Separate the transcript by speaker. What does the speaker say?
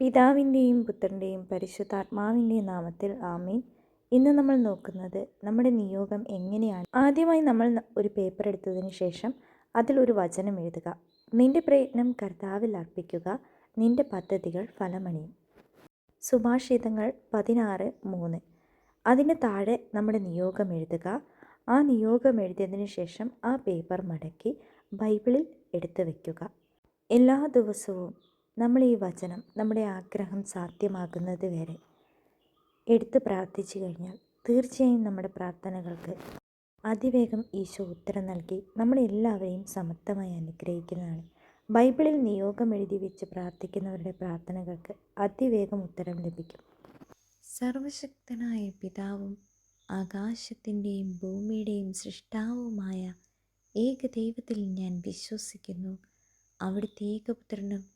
Speaker 1: പിതാവിന്റെയും പുത്രന്റെയും പരിശുദ്ധാത്മാവിന്റെയും നാമത്തിൽ ആമീൻ. ഇന്ന് നമ്മൾ നോക്കുന്നത് നമ്മുടെ നിയോഗം എങ്ങനെയാണ്? ആദ്യമായി നമ്മൾ ഒരു പേപ്പർ എടുത്തതിന് ശേഷം അതിൽ ഒരു വചനം എഴുതുക. നിന്റെ പ്രയത്നം കർത്താവിൽ അർപ്പിക്കുക നിന്റെ പദ്ധതികൾ ഫലമണിയും സുഭാഷിതങ്ങൾ പതിനാറ് മൂന്ന്. അതിന് താഴെ നമ്മുടെ നിയോഗം എഴുതുക. ആ നിയോഗം എഴുതിയതിന് ശേഷം ആ പേപ്പർ മടക്കി ബൈബിളിൽ എടുത്തു വയ്ക്കുക എല്ലാ ദിവസവും നമ്മൾ ഈ വചനം നമ്മുടെ ആഗ്രഹം സാധ്യമാകുന്നത് വരെ എടുത്ത് പ്രാർത്ഥിച്ചു കഴിഞ്ഞാൽ തീർച്ചയായും നമ്മുടെ പ്രാർത്ഥനകൾക്ക് അതിവേഗം ഈശോ ഉത്തരം നൽകി നമ്മളെല്ലാവരെയും സമത്വമായി അനുഗ്രഹിക്കുന്നതാണ്. ബൈബിളിൽ നിയോഗം എഴുതി വെച്ച് പ്രാർത്ഥിക്കുന്നവരുടെ പ്രാർത്ഥനകൾക്ക് അതിവേഗം ഉത്തരം ലഭിക്കും. സർവശക്തനായ പിതാവും ആകാശത്തിന്റെയും ഭൂമിയുടെയും സൃഷ്ടാവുമായ ഏക ദൈവത്തിൽ ഞാൻ വിശ്വസിക്കുന്നു. അവിടുത്തെ ഏകപുത്രനും